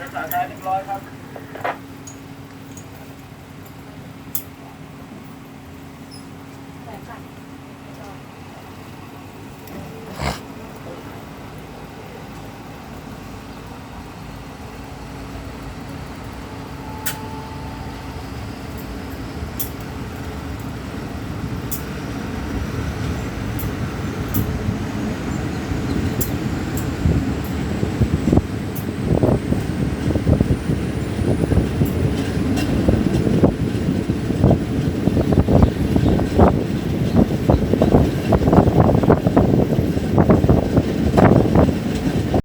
รักษาการเรียบร้อยครับ